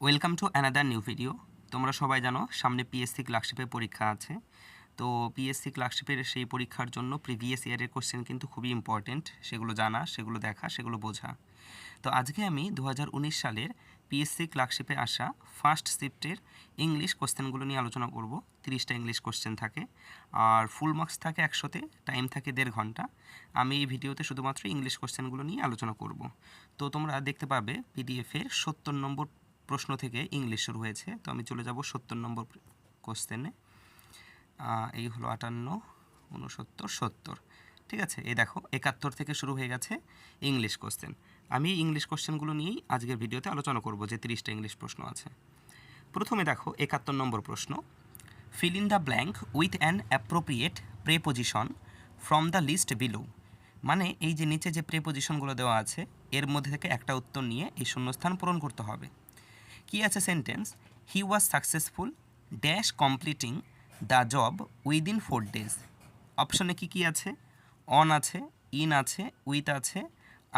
Welcome to another new video তোমরা সবাই জানো, সামনে পিএসসি ক্লার্কশিপের পরীক্ষা আছে। তো পিএসসি ক্লার্কশিপের সেই পরীক্ষার জন্য প্রিভিয়াস ইয়ারের কোশ্চেন কিন্তু খুবই ইম্পর্টেন্ট সেগুলো জানা, সেগুলো দেখা, সেগুলো বোঝা। তো আজকে আমি দু হাজার উনিশ সালের পিএসসি ক্লার্কশিপে আসা ফার্স্ট শিফটের ইংলিশ কোশ্চেনগুলো নিয়ে আলোচনা করব। তিরিশটা ইংলিশ কোশ্চেন থাকে। আর ফুল মার্কস থাকে একশোতে টাইম থাকে দেড় ঘণ্টা। আমি এই ভিডিওতে শুধুমাত্র ইংলিশ কোশ্চেনগুলো নিয়ে আলোচনা করব। তো তোমরা দেখতে পাবে পিডিএফের সত্তর নম্বর প্রশ্ন থেকে ইংলিশ শুরু হয়েছে। তো আমি চলে যাব সত্তর নম্বর কোশ্চেনে এই হলো আটান্ন, উনসত্তর, সত্তর। ঠিক আছে, এই দেখো, একাত্তর থেকে শুরু হয়ে গেছে ইংলিশ কোশ্চেন আমি ইংলিশ কোশ্চেনগুলো নিয়েই আজকের ভিডিওতে আলোচনা করব যে তিরিশটা ইংলিশ প্রশ্ন আছে। প্রথমে দেখো, একাত্তর নম্বর প্রশ্ন। Fill in the blank with an appropriate preposition from the list below মানে এই যে নিচে যে প্রেপোজিশনগুলো দেওয়া আছে, এর মধ্যে থেকে একটা উত্তর নিয়ে এই শূন্যস্থান পূরণ করতে হবে। কি আছে sentence he was successful dash completing the job within four days অপশনে কি কি আছে? অন আছে ইন আছে উইথ আছে,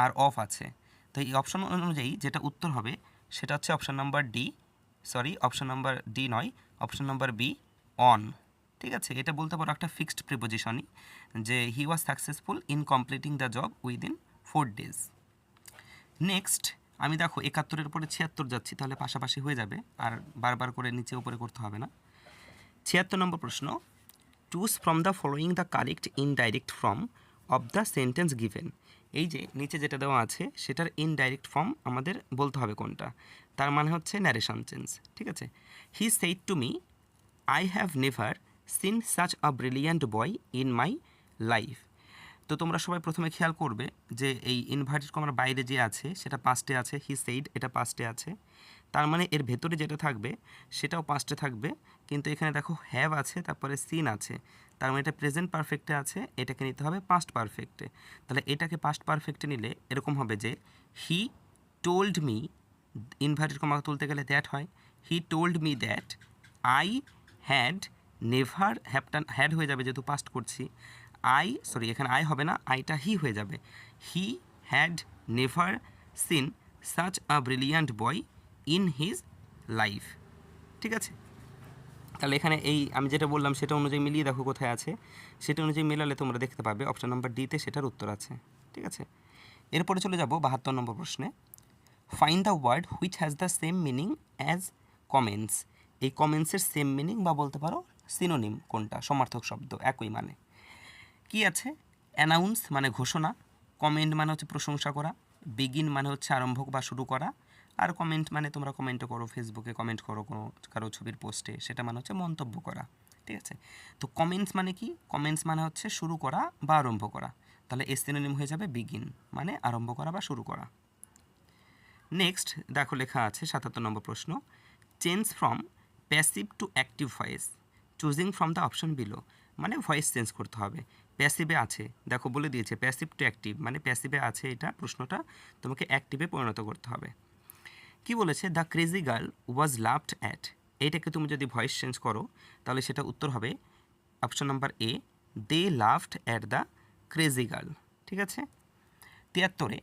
আর অফ আছে। তো এই অপশন অনুযায়ী যেটা উত্তর হবে, সেটা হচ্ছে option number D sorry option number D নয় অপশন নাম্বার বি অন ঠিক আছে? এটা বলতে পারো একটা ফিক্সড প্রিপোজিশনই যে he was successful in completing the job within four days next আমি দেখো একাত্তরের পরে ছিয়াত্তর যাচ্ছি, তাহলে পাশাপাশি হয়ে যাবে। আর বারবার করে নিচে উপরে করতে হবে না। ছিয়াত্তর নম্বর প্রশ্ন choose from the following the correct indirect form of the sentence given এই যে নিচে যেটা দেওয়া আছে, সেটার ইনডাইরেক্ট ফর্ম আমাদের বলতে হবে কোনটা। তার মানে হচ্ছে ন্যারেশন চেঞ্জ ঠিক আছে? He said to me I have never seen such a brilliant boy in my life তো তোমরা সবাই প্রথমে খেয়াল করবে যে এই ইনভার্টেড কমার বাইরে যে আছে, সেটা পাঁচটে আছে হি সেইড এটা পাঁচটে আছে। তার মানে এর ভেতরে যেটা থাকবে, সেটাও পাঁচটে থাকবে। কিন্তু এখানে দেখো হ্যাভ আছে, তারপরে সিন আছে। তার মানে এটা প্রেজেন্ট পারফেক্টে আছে, এটাকে নিতে হবে পাস্ট পারফেক্টে তাহলে এটাকে পাস্ট পারফেক্টে নিলে এরকম হবে যে he told me inverted comma তুলতে গেলে দ্যাট হয় he told me that I had never happen had হয়ে যাবে যেহেতু পাস্ট করছি। আই সরি এখানে আই হবে না আইটা হি হয়ে যাবে। He had never seen such a brilliant boy in his life ঠিক আছে? তাহলে এখানে এই, আমি যেটা বললাম সেটা অনুযায়ী মিলিয়ে দেখো কোথায় আছে। সেটা অনুযায়ী মেলালে তোমরা দেখতে পাবে অপশন নাম্বার ডিতে সেটার উত্তর আছে। ঠিক আছে? এরপরে চলে যাব বাহাত্তর নম্বর প্রশ্নে। Find the word which has the same meaning as comments এই কমেন্টসের সেম মিনিং বা বলতে পারো সিনোনিম কোনটা? সমার্থক শব্দ, একই মানে। কি আছে? অ্যানাউন্স মানে ঘোষণা কমেন্ট মানে হচ্ছে প্রশংসা করা বিগিন মানে হচ্ছে আরম্ভ বা শুরু করা, আর কমেন্ট মানে তোমরা কমেন্টও করো ফেসবুকে কমেন্ট করো, কোনো কারও ছবির পোস্টে সেটা মানে হচ্ছে মন্তব্য করা, ঠিক আছে? তো কমেন্টস মানে কি? কমেন্টস মানে হচ্ছে শুরু করা বা আরম্ভ করা, তাহলে এস সিনোনিম হয়ে যাবে বিগিন মানে আরম্ভ করা বা শুরু করা। নেক্সট দেখো লেখা আছে সাতাত্তর নম্বর প্রশ্ন change from passive to active voice choosing from the option below মানে ভয়েস চেঞ্জ করতে হবে প্যাসিভে আছে। দেখো বলে দিয়েছে, প্যাসিভ টু অ্যাক্টিভ মানে প্যাসিভে আছে এটা প্রশ্নটা, তোমাকে অ্যাক্টিভে পরিণত করতে হবে। কি বলেছে? The crazy girl was loved at. এইটাকে তুমি যদি ভয়েস চেঞ্জ করো, তাহলে সেটা উত্তর হবে option number A, they loved at the crazy girl. ঠিক আছে? তিয়াত্তরে,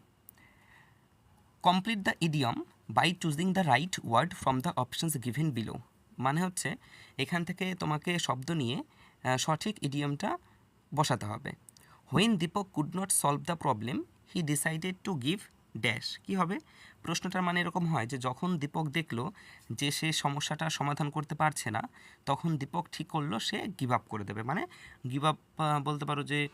complete the idiom by choosing the right word from the options given below. মানে হচ্ছে, এখান থেকে তোমাকে শব্দ নিয়ে সঠিক ইডিয়মটা বসাতে হবে। When Deepak could not solve the problem he decided to give dash কি হবে? প্রশ্নটার মানে এরকম হয় যে, যখন দীপক দেখল যে সে সমস্যাটা সমাধান করতে পারছে না, তখন দীপক ঠিক করল, সে গিভ আপ করে দেবে। মানে গিভ আপ বলতে পারো যে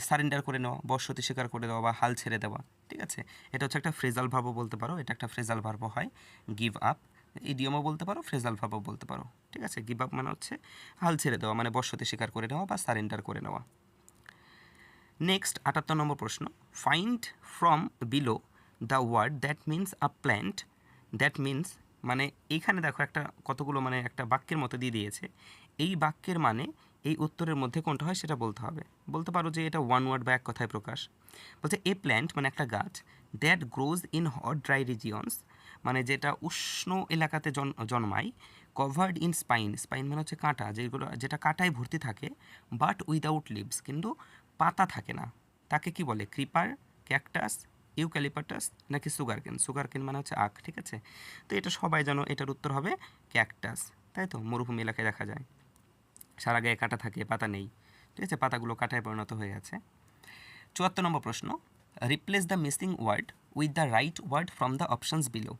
সারেন্ডার করে নেওয়া বর্ষতি স্বীকার করে দেওয়া বা হাল ছেড়ে দেওয়া। ঠিক আছে? এটা হচ্ছে একটা ফ্রেজাল ভাবও বলতে পারো। এটা একটা ফ্রেজাল ভার্বও হয়। গিভ আপ ইডিয়মও বলতে পারো ফ্রেজাল ভাবও বলতে পারো। ঠিক আছে? গিভ আপ মানে হচ্ছে হাল ছেড়ে দেওয়া মানে বর্ষতি স্বীকার করে নেওয়া বা সারেন্ডার করে নেওয়া। নেক্সট আটাত্তর নম্বর প্রশ্ন। Find from below the word that means a plant that means মানে এইখানে দেখো একটা কতগুলো মানে একটা বাক্যের মতো দিয়ে দিয়েছে। এই বাক্যের মানে এই উত্তরের মধ্যে কোনটা হয় সেটা বলতে হবে। বলতে পারো যে এটা ওয়ান ওয়ার্ড বা এক কথায় প্রকাশ। বলছে এ প্ল্যান্ট মানে একটা গাছ that grows in hot dry regions মানে যেটা উষ্ণ এলাকাতে জন্মায় কভার্ড ইন স্পাইন স্পাইন মানে হচ্ছে কাঁটা, যেগুলো, যেটা কাঁটায় ভর্তি থাকে বাট উইদাউট লিভস কিন্তু পাতা থাকে না। তাকে কি বলে? ক্রিপার ক্যাকটাস ইউক্যালিপাটাস নাকি সুগার কেন সুগার কেন মানে হচ্ছে আখ, ঠিক আছে? তো এটা সবাই জানো, এটার উত্তর হবে ক্যাকটাস তাই তো? মরুভূমি এলাকায় দেখা যায়। সারা গায়ে কাটা থাকে, পাতা নেই, ঠিক আছে? পাতাগুলো কাটায় পরিণত হয়ে আছে। চুয়াত্তর নম্বর প্রশ্ন replace the missing word with the right word from the options below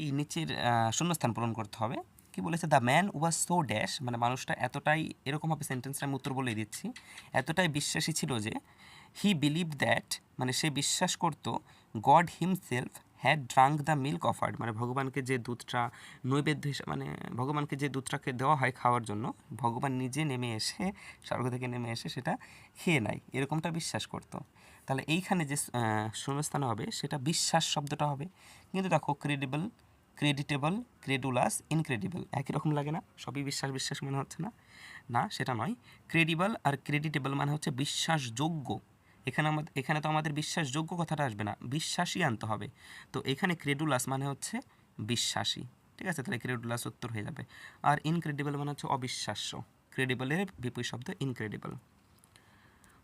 এই নিচের শূন্যস্থান পূরণ করতে হবে। কি বলেছে? The man was so dash মানে মানুষটা এতটাই এরকমভাবে সেন্টেন্সটা আমি উত্তর বলে দিচ্ছি। এতটাই বিশ্বাসী ছিল যে হি বিলিভ দ্যাট মানে সে বিশ্বাস করত God himself had drunk the milk offered মানে ভগবানকে যে দুধটা, নৈবেদ্য মানে ভগবানকে যে দুধটাকে দেওয়া হয় খাওয়ার জন্য, ভগবান নিজে নেমে এসে, স্বর্গ থেকে নেমে এসে সেটা খেয়ে নেয়। এরকমটা বিশ্বাস করতো। তাহলে এইখানে যে শূন্যস্থান হবে, সেটা বিশ্বাস শব্দটা হবে। কিন্তু দেখো ক্রেডিবল ক্রেডিটেবল ক্রেডুলাস ইনক্রেডিবল একই রকম লাগে না। সবই বিশ্বাস বিশ্বাস মনে হচ্ছে না। না, সেটা নয়। ক্রেডিবল আর ক্রেডিটেবল মানে হচ্ছে বিশ্বাসযোগ্য। এখানে আমাদের এখানে তো আমাদের বিশ্বাসযোগ্য কথাটা আসবে না। বিশ্বাসী আনতে হবে। তো এখানে ক্রেডুলাস মানে হচ্ছে বিশ্বাসী। ঠিক আছে? তাহলে ক্রেডুলাস উত্তর হয়ে যাবে। আর ইনক্রেডিবল মানে হচ্ছে অবিশ্বাস্য। ক্রেডিবলের বিপরীত শব্দ ইনক্রেডিবল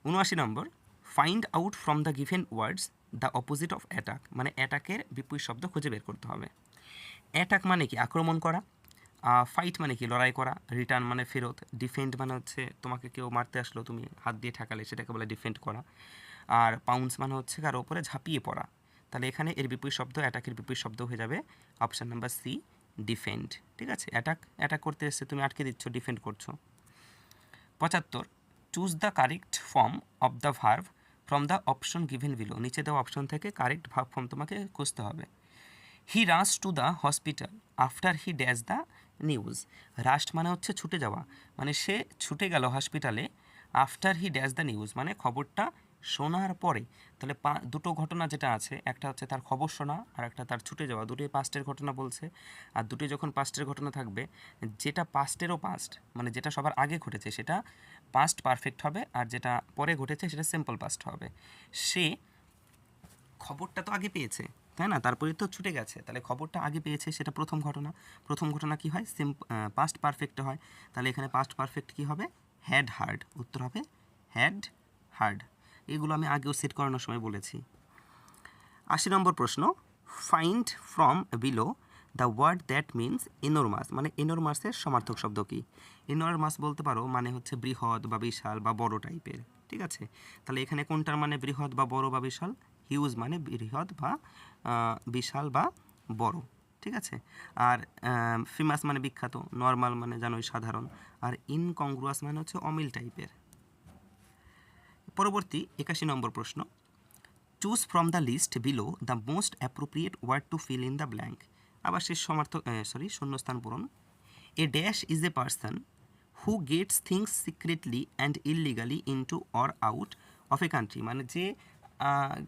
উনআশি নম্বর। Find out from the given words the opposite of attack মানে অ্যাটাকের বিপরীত শব্দ খুঁজে বের করতে হবে। অ্যাটাক মানে কি? আক্রমণ করা। ফাইট মানে কি? লড়াই করা। রিটার্ন মানে ফেরত। ডিফেন্ড মানে হচ্ছে তোমাকে কেউ মারতে আসলো, তুমি হাত দিয়ে ঠেকালে, সেটাকে বলে ডিফেন্ড করা। আর পাউন্স মানে হচ্ছে কারও উপরে ঝাঁপিয়ে পড়া। তাহলে এখানে এর বিপরীত শব্দ অ্যাটাকের বিপরীত শব্দ হয়ে যাবে অপশান নাম্বার সি ডিফেন্ড ঠিক আছে? অ্যাটাক অ্যাটাক করতে এসে তুমি আটকে দিচ্ছ ডিফেন্ড করছ। পঁচাত্তর choose the correct form of the verb from the option given below নিচে দেওয়া অপশন থেকে কারেক্ট ভাব ফর্ম তোমাকে খুঁজতে হবে। He rush to the hospital after he dash the news rushed মানে হচ্ছে ছুটে যাওয়া। মানে সে ছুটে গেল হসপিটালে after he dash the news মানে খবরটা শোনার পরে, তাহলে পা, দুটো ঘটনা যেটা আছে, একটা হচ্ছে তার খবর শোনা, আর একটা তার ছুটে যাওয়া। দুটোই পাস্টের ঘটনা বলছে, আর দুটোই যখন পাস্টের ঘটনা থাকবে, যেটা পাস্টেরও পাস্ট মানে যেটা সবার আগে ঘটেছে, সেটা পাস্ট পারফেক্ট হবে, আর যেটা পরে ঘটেছে, সেটা সিম্পল পাস্ট হবে। সে খবরটা তো আগে পেয়েছে, তাই না? তারপরে তো ছুটে গেছে। তাহলে খবরটা আগে পেয়েছে, সেটা প্রথম ঘটনা। প্রথম ঘটনা কি হয়? সিম পাস্ট পারফেক্ট হয়। তাহলে এখানে পাস্ট পারফেক্ট কি হবে? হ্যাড হার্ড উত্তর হবে হ্যাড হার্ড এগুলো আমি আগেও সেট করানোর সময় বলেছি। আশি নম্বর প্রশ্ন find from below the word that means enormous মানে ইনোরমাসের সমার্থক শব্দ কি? ইনোরমাস বলতে পারো মানে হচ্ছে বৃহৎ বা বিশাল বা বড় টাইপের ঠিক আছে? তাহলে এখানে কোনটার মানে বৃহৎ বা বড় বা বিশাল? হিউজ মানে বৃহৎ বা বিশাল বা বড়, ঠিক আছে? আর ফেমাস মানে বিখ্যাত নর্মাল মানে জানোই সাধারণ। আর ইনকংগ্রুয়াস মানে হচ্ছে অমিল টাইপের পরবর্তী একাশি নম্বর প্রশ্ন। Choose from the list below the most appropriate word to fill in the blank আবার শেষ সমার্থক সরি শূন্যস্থান পূরণ। A dash is a person who gets things secretly and illegally into or out of a country মানে যে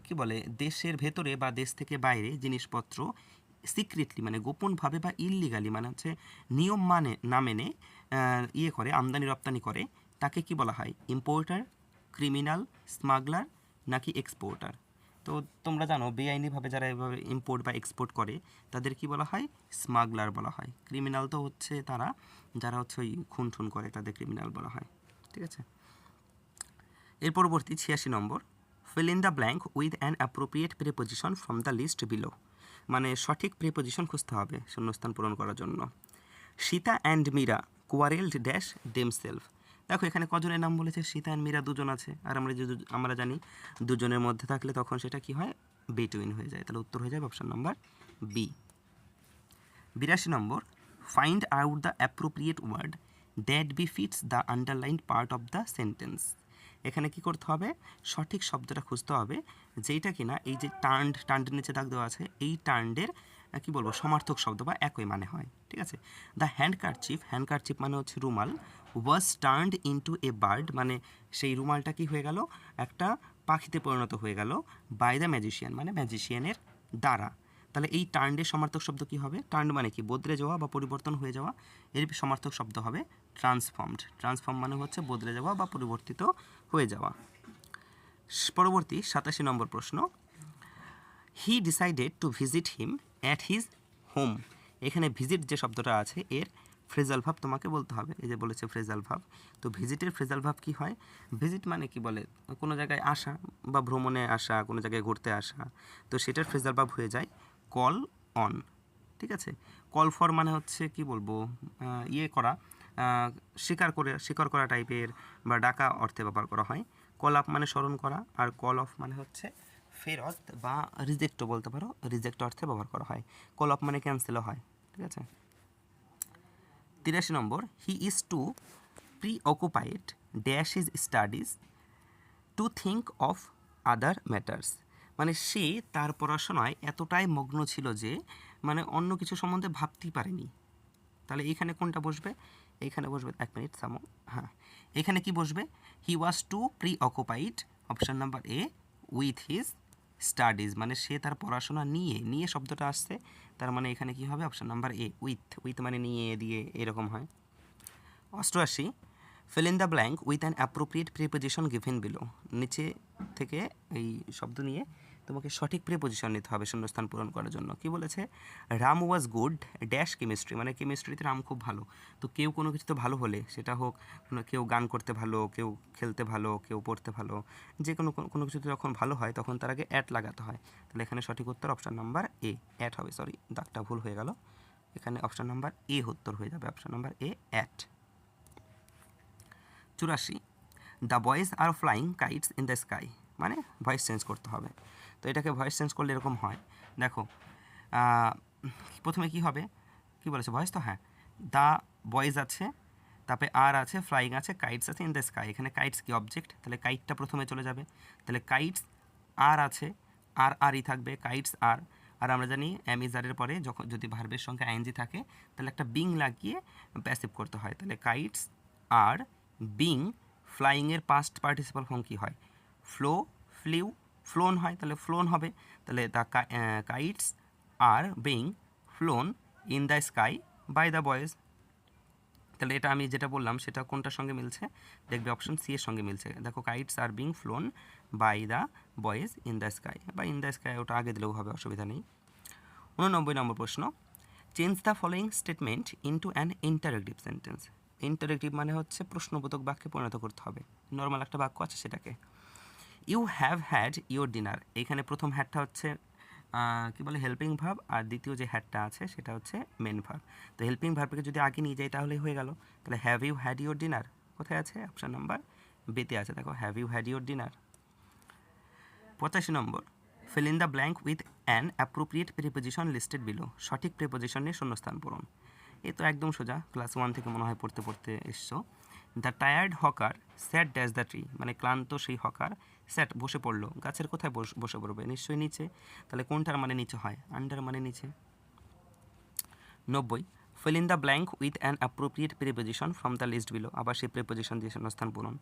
কি বলে, দেশের ভেতরে বা দেশ থেকে বাইরে জিনিসপত্র সিক্রেটলি মানে গোপনভাবে বা ইললিগালি মানে হচ্ছে নিয়ম মানে না মেনে ইয়ে করে আমদানি রপ্তানি করে, তাকে কি বলা হয়? ইম্পোর্টার ক্রিমিনাল স্মাগলার নাকি এক্সপোর্টার তো তোমরা জানো, বেআইনিভাবে যারা এভাবে ইম্পোর্ট বা এক্সপোর্ট করে, তাদের কি বলা হয়? স্মাগলার বলা হয়। ক্রিমিনাল তো হচ্ছে তারা, যারা হচ্ছে ওই খুন ঠুন করে, তাদের ক্রিমিনাল বলা হয়। ঠিক আছে? এর পরবর্তী ছিয়াশি নম্বর। Fill in the blank with an appropriate preposition from the list below মানে সঠিক প্রিপোজিশন খুঁজতে হবে, শূন্যস্থান পূরণ করার জন্য। Sita and Meera quarrelled dash themselves দেখো, এখানে কজনের নাম বলেছে? সীতা অ্যান্ড মীরা দুজন আছে। আর আমরা যে আমরা জানি দুজনের মধ্যে থাকলে তখন সেটা কি হয়? বেটুইন হয়ে যায়। তাহলে উত্তর হয়ে যাবে অপশন নম্বর বি বিরাশি নম্বর find out the appropriate word that be fits the underline part of the sentence এখানে কি করতে হবে? সঠিক শব্দটা খুঁজতে হবে, যেইটা কিনা এই যে টার্ন্ড টার্ন্ডের নিচে দাগ দেওয়া আছে, এই টার্ন্ডের কি বলব, সমার্থক শব্দ বা একই মানে হয়, ঠিক আছে? The handkerchief handkerchief মানে হচ্ছে রুমাল was turned into a bird মানে সেই রুমালটা কি হয়ে গেল? একটা পাখিতে পরিণত হয়ে গেল বাই দ্য ম্যাজিশিয়ান মানে ম্যাজিশিয়ানের দ্বারা। তাহলে এই টার্ন্ডের সমার্থক শব্দ কি হবে? টার্ন মানে কি? বদলে যাওয়া বা পরিবর্তন হয়ে যাওয়া, এর সমার্থক শব্দ হবে ট্রান্সফর্মড ট্রান্সফর্ম মানে হচ্ছে বদলে যাওয়া বা পরিবর্তিত হয়ে যাওয়া। পরবর্তী সাতাশি নম্বর প্রশ্ন। He decided to visit him at his home এখানে ভিজিট যে শব্দটা আছে, এর ফ্রেজাল ভাব তোমাকে বলতে হবে। এই যে বলেছে ফ্রেজাল ভাব, তো ভিজিটের ফ্রেজাল ভাব কি হয়? ভিজিট মানে কি বলে? কোনো জায়গায় আসা বা ভ্রমণে আসা, কোনো জায়গায় ঘুরতে আসা, তো সেটার ফ্রেজাল ভাব হয়ে যায় কল অন ঠিক আছে? কল ফর মানে হচ্ছে কি বলব? ইয়ে করা স্বীকার করে স্বীকার করা টাইপের বা ডাকা অর্থে ব্যবহার করা হয়। কল আপ মানে স্মরণ করা, আর কল অফ মানে হচ্ছে ফেরত বা রিজেক্টও বলতে পারো রিজেক্ট অর্থে ব্যবহার করা হয়। কল অফ মানে ক্যান্সেলও হয়, ঠিক আছে? তিরাশি নম্বর he is too preoccupied dash is studies to think of other matters মানে সে তার পড়াশোনায় এতটাই মগ্ন ছিল যে মানে অন্য কিছু সম্বন্ধে ভাবতেই পারেনি। তাহলে এখানে কোনটা বসবে? এখানে বসবে, এক মিনিট, সামো হ্যাঁ। এখানে কি বসবে? He was too preoccupied option number A with his studies মানে সে তার পড়াশোনা নিয়ে নিয়ে শব্দটা আসছে, তার মানে এখানে কি হবে? Option number A with with মানে নিয়ে, দিয়ে এরকম হয়। অষ্টআশি fill in the blank with an appropriate preposition given below নিচে থেকে এই শব্দ নিয়ে তোমাকে সঠিক প্রিপোজিশন নিতে হবে শূন্যস্থান পূরণ করার জন্য। কি বলেছে? Ram was good dash chemistry মানে কেমিস্ট্রিতে রাম খুব ভালো। তো কেউ কোনো কিছুতে ভালো হলে, সেটা হোক কেউ গান করতে ভালো, কেউ খেলতে ভালো, কেউ পড়তে ভালো, যে কোনো কোনো- কিছুতে যখন ভালো হয়, তখন তার আগে অ্যাট লাগাতে হয়। তাহলে এখানে সঠিক উত্তর অপশান নাম্বার এ অ্যাট হবে সরি দাগটা ভুল হয়ে গেল। এখানে অপশান নাম্বার এ উত্তর হয়ে যাবে অপশান নাম্বার এ অ্যাট চুরাশি the boys are flying kites in the sky মানে ভয়েস চেঞ্জ করতে হবে। তো এটাকে ভয়েস চেঞ্জ করলে এরকম হয়। দেখো প্রথমে কি হবে? কি বলেছে? ভয়েস তো হ্যাঁ। দ্য বয়েজ আছে, তারপরে আর আছে, ফ্লাইং আছে, কাইটস আছে, ইন দ্য স্কাই। এখানে কাইটস কি অবজেক্ট তাহলে কাইটটা প্রথমে চলে যাবে। তাহলে কাইটস আর আছে, আর আরই থাকবে, কাইটস আর। আর আমরা জানি অ্যামিজারের পরে যখন, যদি ভার্বের সঙ্গে আইএনজি থাকে, তাহলে একটা বিং লাগিয়ে প্যাসিভ করতে হয়। তাহলে কাইটস আর বিং ফ্লাইংয়ের পাস্ট পার্টিসিপাল ফর্ম কী হয়? ফ্লো ফ্লিউ ফ্লোন হয়, তাহলে ফ্লোন হবে। তাহলে the kites are being flown in the sky by the boys তাহলে এটা আমি যেটা বললাম, সেটা কোনটার সঙ্গে মিলছে? দেখবে অপশন সি এর সঙ্গে মিলছে। দেখো kites are being flown by the boys in the sky বা ইন দ্য স্কাই ওটা আগে দিলেও হবে, অসুবিধা নেই। উননব্বই নম্বর প্রশ্ন। Change the following statement into an interactive sentence interactive মানে হচ্ছে প্রশ্নবোধক বাক্যে পরিণত করতে হবে। নর্মাল একটা বাক্য আছে সেটাকে। You have had your dinner. এখানে প্রথম হ্যাডটা হচ্ছে কি বলে, হেল্পিং ভাব, আর দ্বিতীয় যে হ্যাডটা আছে সেটা হচ্ছে মেন ভাব। তো হেল্পিং ভাবকে যদি আগে নিয়ে যাই তাহলে হয়ে গেল। তাহলে have you had your dinner? কোথায় আছে? অপশান নাম্বার বেতে আছে। দেখো, have you had your dinner. পঁচাশি নম্বর, fill in the blank with an appropriate preposition listed below. সঠিক প্রিপোজিশন নিয়ে শূন্যস্থান পূরণ। এ তো একদম সোজা, ক্লাস ওয়ান থেকে মনে হয় পড়তে পড়তে এসছো। The tired hawker sat dash the tree মানে ক্লান্ত সেই হকার স্যাট বসে পড়ল। গাছের কোথায় বস- পড়বে? নিশ্চয়ই নিচে। তাহলে কোনটার মানে নিচে হয়? আন্ডার মানে নিচে। নব্বই। Fill in the blank with an appropriate preposition from the list below আবার সেই প্রিপোজিশন দিয়ে শূন্যস্থান পূরণ।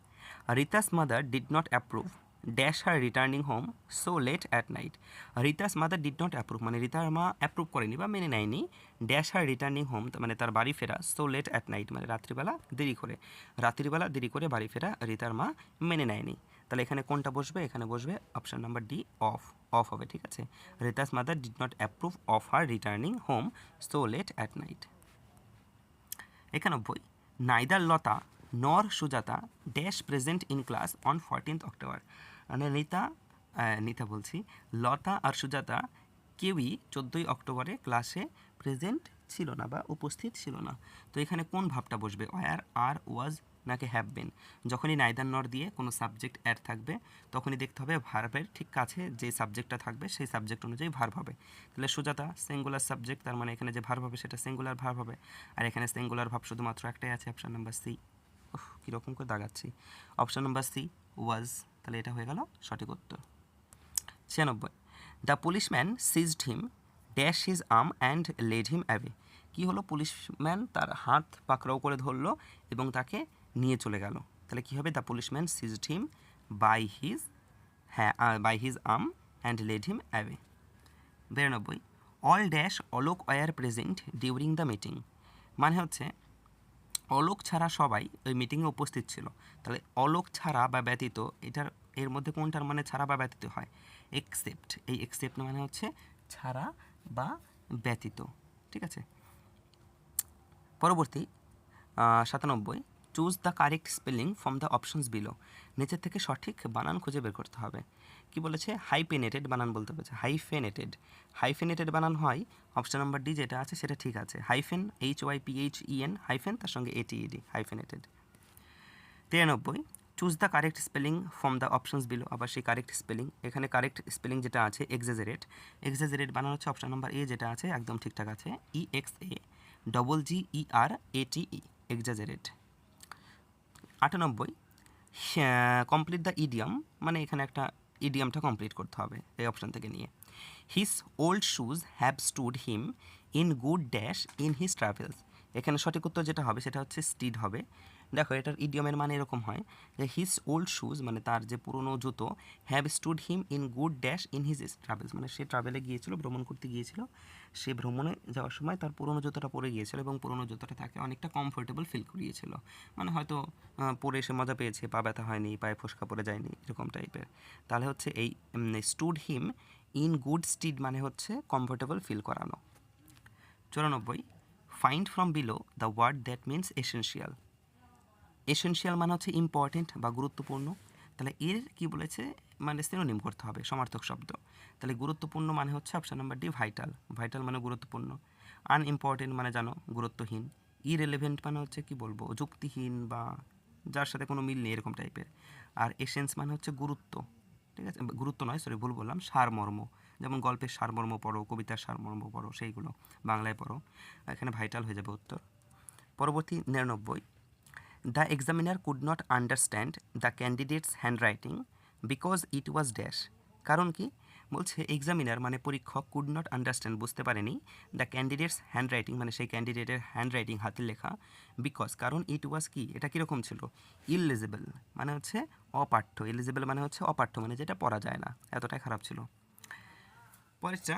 Rita's mother did not approve dash her returning home so late at night Rita's mother did not approve মানে রিতার মা approve করেনি বা মেনে নেয়নি। ড্যাশ হার রিটার্নিং হোম মানে তার বাড়ি ফেরা সো লেট অ্যাট নাইট মানে রাত্রিবেলা দেরি করে। রাত্রিবেলা দেরি করে বাড়ি ফেরা রিতার মা মেনে নেয়নি। তাহলে এখানে কোনটা বসবে? এখানে বসবে option number D of of হবে, ঠিক আছে? Rita's mother did not approve of her returning home so late at night একানব্বই neither Lata, nor Sujata dash present in class on fourteenth October মানে নিতা নিতা বলছি, লতা আর সুজাতা কেউই চোদ্দোই অক্টোবরে ক্লাসে প্রেজেন্ট ছিল না বা উপস্থিত ছিল না। তো এখানে কোন ভাবটা বসবে? ওয়ার আর ওয়াজ নাকি হ্যাভ বিন যখনই নাইদার নর দিয়ে কোনো সাবজেক্ট অ্যাড থাকবে, তখনই দেখতে হবে ভার্বের ঠিক কাছে যে সাবজেক্টটা থাকবে, সেই সাবজেক্ট অনুযায়ী ভার্ব হবে। তাহলে সুজাতা সিঙ্গুলার সাবজেক্ট তার মানে এখানে যে ভার্ব হবে সেটা সিঙ্গুলার ভার্ব হবে। আর এখানে সিঙ্গুলার ভাব শুধুমাত্র একটাই আছে অপশান নাম্বার সি কীরকম করে দাগাচ্ছি। অপশান নাম্বার সি ওয়াজ তাহলে এটা হয়ে গেল সঠিক উত্তর। ছিয়ানব্বই। The policeman seized him dash his arm and led him away কী হলো? পুলিশম্যান তার হাত পাকড়াও করে ধরলো এবং তাকে নিয়ে চলে গেল। তাহলে কী হবে? The policeman seized him by his হ্যাঁ by his arm and led him away বিরানব্বই। All dash Alok were present during the meeting মানে হচ্ছে, অলোক ছাড়া সবাই ওই মিটিংয়ে উপস্থিত ছিল। তাহলে অলোক ছাড়া বা ব্যতীত এটার, এর মধ্যে কোনটার মানে ছাড়া বা ব্যতীত হয়? এক্সেপ্ট এই এক্সেপ্ট মানে হচ্ছে ছাড়া বা ব্যতীত। ঠিক আছে? পরবর্তী সাতানব্বই। Choose the correct spelling from the options below নিচের থেকে সঠিক বানান খুঁজে বের করতে হবে। কি বলেছে? হাইফেনেটেড বানান বলতে বলেছে হাইফেনেটেড হাইফেনেটেড বানান হয় অপশন নাম্বার ডি যেটা আছে সেটা ঠিক আছে। Hyphen H Y P H E N hyphen তার সঙ্গে A T E D hyphenated তিরানব্বই choose the correct spelling from the options below আবার সেই কারেক্ট স্পেলিং এখানে কারেক্ট স্পেলিং যেটা আছে এক্সাজারেট এক্সাজারেট বানানো হচ্ছে অপশন নাম্বার এ যেটা আছে, একদম ঠিকঠাক আছে। E X A double G E R A T E exaggerate আটানব্বই কমপ্লিট দ্য ইডিয়াম মানে এখানে একটা ইডিয়ামটা কমপ্লিট করতে হবে এই অপশন থেকে নিয়ে। His old shoes have stood him in good dash in his travels এখানে সঠিক উত্তর যেটা হবে, সেটা হচ্ছে স্টিড হবে। দেখো, এটার ইডিয়মের মানে এরকম হয় যে হিস ওল্ড শুজ মানে তার যে পুরনো জুতো have stood him in good dash in his travels মানে সে ট্রাভেলে গিয়েছিল, ভ্রমণ করতে গিয়েছিল সে ভ্রমণে যাওয়ার সময় তার পুরনো জুতোটা পরে গিয়েছিল এবং পুরনো জুতোটা তাকে অনেকটা কমফোর্টেবল ফিল করিয়েছিল। মানে হয়তো পরে সে মজা পেয়েছে, পা ব্যথা হয়নি, পায়ে ফোসকা পড়ে যায়নি, এরকম টাইপের তাহলে হচ্ছে এই stood him in good stead মানে হচ্ছে কমফোর্টেবল ফিল করানো। চুরানব্বই find from below the word that means essential essential মানে হচ্ছে ইম্পর্টেন্ট বা গুরুত্বপূর্ণ। তাহলে এর কি বলেছে? মানে সিনোনিম করতে হবে, সমার্থক শব্দ। তাহলে গুরুত্বপূর্ণ মানে হচ্ছে option number D vital vital মানে গুরুত্বপূর্ণ। আনইম্পর্টেন্ট মানে জানো, গুরুত্বহীন। ইরেলেভেন্ট মানে হচ্ছে কি বলব, যুক্তিহীন বা যার সাথে কোনো মিল নেই এরকম টাইপের আর এসেন্স মানে হচ্ছে গুরুত্ব। ঠিক আছে? গুরুত্ব নয় সরি ভুল বললাম, সারমর্ম। যেমন গল্পের সারমর্ম পড়ো, কবিতার সারমর্ম পড়ো, সেইগুলো বাংলায় পড়ো। এখানে ভাইটাল হয়ে যাবে উত্তর। পরবর্তী নিরানব্বই। The examiner could not understand the candidates handwriting because it was dash কারণ কি? বলছে এক্সামিনার মানে পরীক্ষক কুড নট আন্ডারস্ট্যান্ড বুঝতে পারেনি দ্য ক্যান্ডিডেটস হ্যান্ডরাইটিং মানে সেই ক্যান্ডিডেটের হ্যান্ডরাইটিং হাতে লেখা বিকজ কারণ ইট ওয়াজ কি? এটা কীরকম ছিল? ইলিজিবল মানে হচ্ছে অপাঠ্য। এলিজিবল মানে হচ্ছে অপাঠ্য মানে যেটা পড়া যায় না। এতটাই খারাপ ছিল। পরেরটা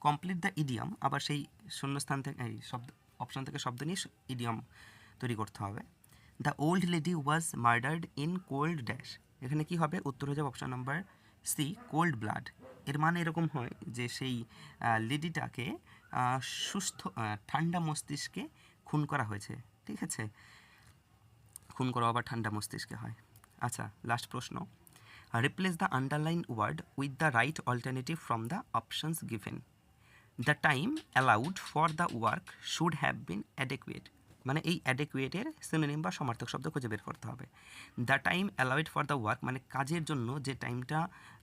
কমপ্লিট দ্য ইডিয়াম আবার সেই শূন্যস্থান থেকে, এই শব্দ অপশন থেকে শব্দ নিয়ে ইডিয়াম তৈরি করতে হবে। The old lady was murdered in cold dash এখানে কি হবে? উত্তর হয়ে যাবে option number C cold blood এর মানে এরকম হয় যে সেই লেডিটাকে সুস্থ ঠান্ডা মস্তিষ্কে খুন করা হয়েছে। ঠিক আছে? খুন করা আবার ঠান্ডা মস্তিষ্কে হয়। আচ্ছা লাস্ট প্রশ্ন। Replace the underline word with the right alternative from the options given the time allowed for the work should have been adequate মানে এই অ্যাডেকুয়েটের সিনোনিম বা সমার্থক শব্দ খুঁজে বের করতে হবে। The time allowed for the work মানে কাজের জন্য যে টাইমটা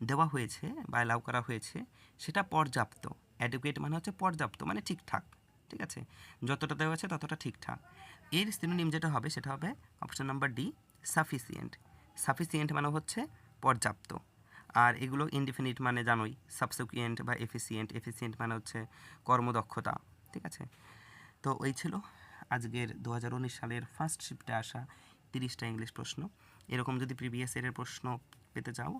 দেওয়া হয়েছে বা অ্যালাউ করা হয়েছে, সেটা পর্যাপ্ত। অ্যাডেকুয়েট মানে হচ্ছে পর্যাপ্ত মানে ঠিকঠাক, ঠিক আছে? যতটা দেওয়া আছে ততটা ঠিকঠাক। এর সিনোনিম যেটা হবে, সেটা হবে option number D sufficient sufficient মানে হচ্ছে পর্যাপ্ত। আর এগুলো ইনডিফিনিট মানে জানোই সাবসিকুয়েন্ট বা এফিসিয়েন্ট এফিসিয়েন্ট মানে হচ্ছে কর্মদক্ষতা, ঠিক আছে? তো ওই ছিল আজকের দু হাজার উনিশ সালের ফার্স্ট শিফটে আসা তিরিশটা ইংলিশ প্রশ্ন। এরকম যদি প্রিভিয়াস ইয়ারের প্রশ্ন পেতে চাও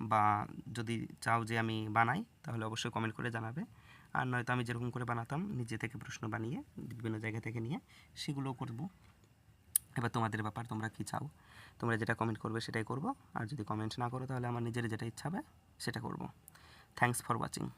বা যদি চাও যে আমি বানাই, তাহলে অবশ্যই কমেন্ট করে জানাবে। আর নয়তো আমি যেরকম করে বানাতাম, নিজে থেকে প্রশ্ন বানিয়ে, বিভিন্ন জায়গা থেকে নিয়ে সেগুলো করব। এবার তোমাদের ব্যাপার, তোমরা কী চাও? তোমরা যেটা কমেন্ট করবে সেটাই করব। আর যদি কমেন্ট না করো, তাহলে আমার নিজের যেটা ইচ্ছা হবে, সেটা করব। Thanks for watching